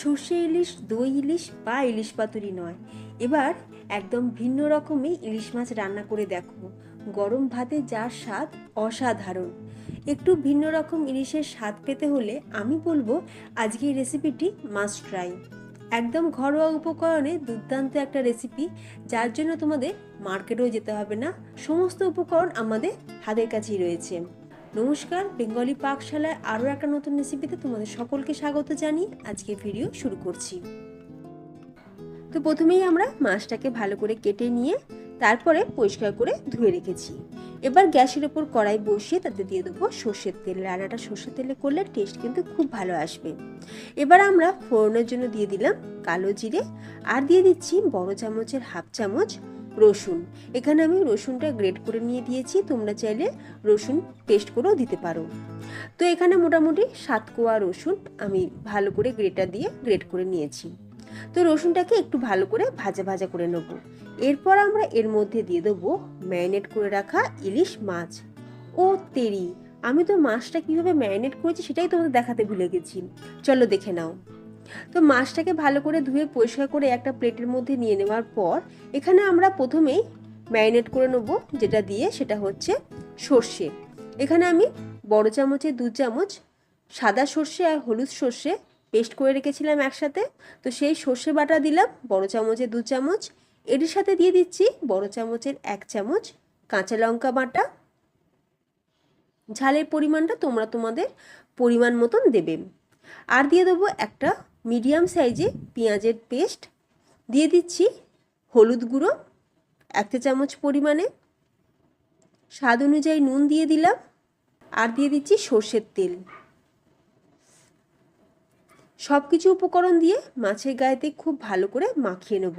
সর্ষে ইলিশ, দই ইলিশ বা ইলিশ পাতুরি নয়। এবার একদম ভিন্ন রকমই ইলিশ মাছ রান্না করে দেখো। গরম ভাতে যার স্বাদ অসাধারণ। একটু ভিন্ন রকম ইলিশের স্বাদ পেতে হলে আমি বলব আজকে এই রেসিপিটি মাস্ট ট্রাই একদম ঘরোয়া উপকরণে দুর্দান্ত একটা রেসিপি, যার জন্য তোমাদের মার্কেটেও যেতে হবে না। সমস্ত উপকরণ আমাদের হাতের কাছেই রয়েছে। নমস্কার, বেঙ্গলি পাকশালায় আরও একটা নতুন রেসিপিতে তোমাদের সকলকে স্বাগত জানিয়ে আজকে ভিডিও শুরু করছি। তো প্রথমেই আমরা মাছটাকে ভালো করে কেটে নিয়ে তারপরে পরিষ্কার করে ধুয়ে রেখেছি। এবার গ্যাসের ওপর কড়াই বসিয়ে তাতে দিয়ে দেবো সর্ষের তেল। রান্নাটা সর্ষের তেলে করলে টেস্ট কিন্তু খুব ভালো আসবে। এবার আমরা ফোড়নের জন্য দিয়ে দিলাম কালো জিরে। আর দিয়ে দিচ্ছি বড় চামচের হাফ চামচ রসুন। এখানে আমি রসুনটা গ্রেট করে নিয়ে দিয়েছি, তোমরা চাইলে রসুন পেস্ট করেও দিতে পারো। তো এখানে মোটামুটি সাত কোয়া রসুন আমি ভালো করে গ্রেটার দিয়ে গ্রেট করে নিয়েছি। তো রসুনটাকে একটু ভালো করে ভাজা ভাজা করে নেব। এরপর আমরা এর মধ্যে দিয়ে দেবো ম্যারিনেট করে রাখা ইলিশ মাছ ও তেরি। আমি তো মাছটা কীভাবে ম্যারিনেট করেছি সেটাই তোমাদের দেখাতে ভুলে গেছি। চলো দেখে নাও। তো মাছটাকে ভালো করে ধুয়ে পরিষ্কার করে একটা প্লেটের মধ্যে নিয়ে নেওয়ার পর এখানে আমরা প্রথমেই ম্যারিনেট করে নেব, যেটা দিয়ে সেটা হচ্ছে সর্ষে। এখানে আমি বড় চামচে দু চামচ সাদা সর্ষে আর হলুদ সর্ষে পেস্ট করে রেখেছিলাম একসাথে। তো সেই সর্ষে বাটা দিলাম, বড় চামচে দু চামচ। এর সাথে দিয়ে দিচ্ছি বড় চামচের এক চামচ কাঁচা লঙ্কা বাটা। ঝালের পরিমাণটা তোমরা তোমাদের পরিমাণ মতন দেবে। আর দিয়ে দেবো একটা মিডিয়াম সাইজে পেঁয়াজের পেস্ট, দিয়ে দিচ্ছি হলুদ গুঁড়ো, এক চা চামচ পরিমাণে। স্বাদ অনুযায়ী নুন দিয়ে দিলাম, আর দিয়ে দিচ্ছি সর্ষের তেল। সব কিছু উপকরণ দিয়ে মাছের গায়েতে খুব ভালো করে মাখিয়ে নেব।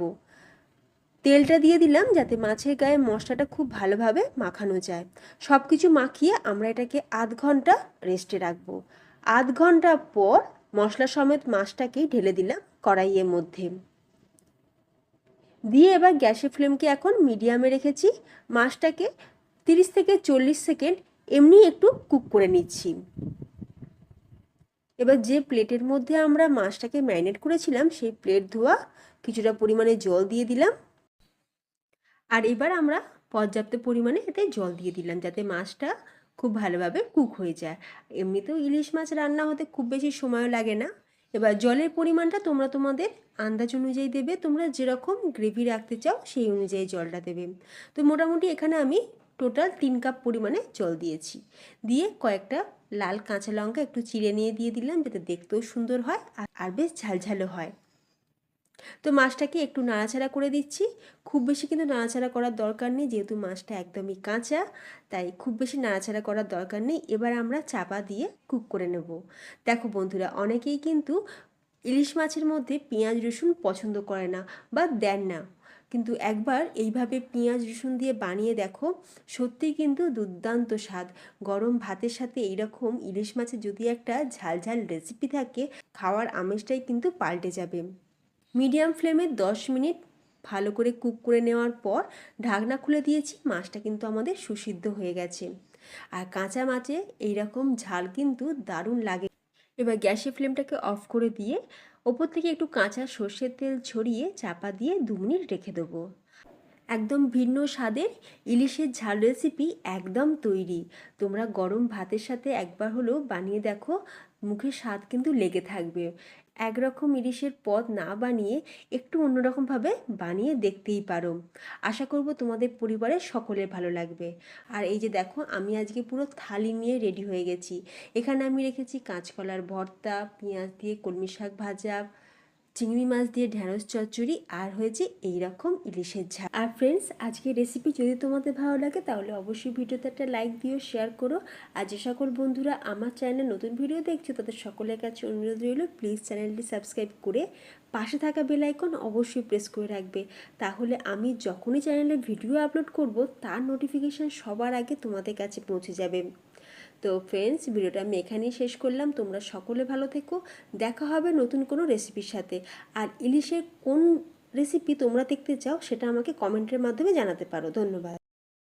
তেলটা দিয়ে দিলাম যাতে মাছের গায়ে মশলাটা খুব ভালোভাবে মাখানো যায়। সব কিছু মাখিয়ে আমরা এটাকে আধ ঘণ্টা রেস্টে রাখব। আধ ঘণ্টা পর মশলা সমেত মাছটাকেই ঢেলে দিলাম কড়াইয়ের মধ্যে। দিয়ে এবার গ্যাসের ফ্লেমকে এখন মিডিয়ামে রেখেছি। মাছটাকে তিরিশ থেকে চল্লিশ সেকেন্ড এমনি একটু কুক করে নিচ্ছি। এবার যে প্লেটের মধ্যে আমরা মাছটাকে ম্যারিনেট করেছিলাম, সেই প্লেট ধোয়া কিছুটা পরিমাণে জল দিয়ে দিলাম। আর এবার আমরা পর্যাপ্ত পরিমাণে এতে জল দিয়ে দিলাম, যাতে মাছটা খুব ভালোভাবে কুক হয়ে যায়। এমনিতেও ইলিশ মাছ রান্না হতে খুব বেশি সময় লাগে না। এবার জলের পরিমাণটা তোমরা তোমাদের আন্দাজ অনুযায়ী দেবে। তোমরা যেরকম গ্রেভি রাখতে চাও সেই অনুযায়ী জলটা দেবে। তো মোটামুটি এখানে আমি টোটাল তিন কাপ পরিমাণে জল দিয়েছি। দিয়ে কয়েকটা লাল কাঁচা লঙ্কা একটু চিড়ে নিয়ে দিয়ে দিলাম, যাতে দেখতেও সুন্দর হয় আর বেশ ঝালঝালো হয়। তো মাছটাকে একটু নাড়াচাড়া করে দিচ্ছি। খুব বেশি কিন্তু নাড়াচাড়া করার দরকার নেই, যেহেতু মাছটা একদমই কাঁচা, তাই খুব বেশি নাড়াচাড়া করার দরকার নেই। এবার আমরা চাপা দিয়ে কুক করে নেব। দেখো বন্ধুরা, অনেকেই কিন্তু ইলিশ মাছের মধ্যে পেঁয়াজ, রসুন পছন্দ করে না বা দেন না। কিন্তু একবার এইভাবে পেঁয়াজ, রসুন দিয়ে বানিয়ে দেখো, সত্যিই কিন্তু দুর্দান্ত স্বাদ। গরম ভাতের সাথে এইরকম ইলিশ মাছের যদি একটা ঝাল ঝাল রেসিপি থাকে, খাওয়ার আমেজটাই কিন্তু পাল্টে যাবে। মিডিয়াম ফ্লেমে দশ মিনিট ভালো করে কুক করে নেওয়ার পর ঢাকনা খুলে দিয়েছি, মাছটা কিন্তু আমাদের সুসিদ্ধ হয়ে গেছে। আর কাঁচা মাছে এইরকম ঝাল কিন্তু দারুণ লাগে। এবার গ্যাসের ফ্লেমটাকে অফ করে দিয়ে ওপর থেকে একটু কাঁচা সর্ষের তেল ছড়িয়ে চাপা দিয়ে দু মিনিট রেখে দেবো। একদম ভিন্ন স্বাদের ইলিশের ঝাল রেসিপি একদম তৈরি। তোমরা গরম ভাতের সাথে একবার হলেও বানিয়ে দেখো, মুখের স্বাদ কিন্তু লেগে থাকবে। একরকম ইলিশের পদ না বানিয়ে একটু অন্যরকমভাবে বানিয়ে দেখতেই পারো। আশা করব তোমাদের পরিবারের সকলের ভালো লাগবে। আর এই যে দেখো, আমি আজকে পুরো থালি নিয়ে রেডি হয়ে গেছি। এখানে আমি রেখেছি কাঁচকলার ভর্তা, পেঁয়াজ দিয়ে কলমি শাক ভাজা চিংড়ি মাছ দিয়ে ঢ্যাঁড়স চচ্চড়ি, আর হয়েছে এই রকম ইলিশের ঝাল। আর ফ্রেন্ডস আজকে রেসিপি যদি তোমাদের ভালো লাগে, তাহলে অবশ্যই ভিডিওতে একটা লাইক দিও শেয়ার করো। আর যে সকল বন্ধুরা আমার চ্যানেলে নতুন ভিডিও দেখছ, তাদের সকলের কাছে অনুরোধ রইল প্লিজ চ্যানেলটি সাবস্ক্রাইব করে পাশে থাকা বেল আইকন অবশ্যই প্রেস করে রাখবে। তাহলে আমি যখনই চ্যানেলে ভিডিও আপলোড করব, তার নোটিফিকেশান সবার আগে তোমাদের কাছে পৌঁছে যাবে। তো ফ্রেন্ডস ভিডিওটা আমি এখানেই শেষ করলাম। তোমরা সকলে ভালো থেকো। দেখা হবে নতুন কোনো রেসিপির সাথে। আর ইলিশের কোন রেসিপি তোমরা দেখতে চাও, সেটা আমাকে কমেন্টের মাধ্যমে জানাতে পারো। ধন্যবাদ।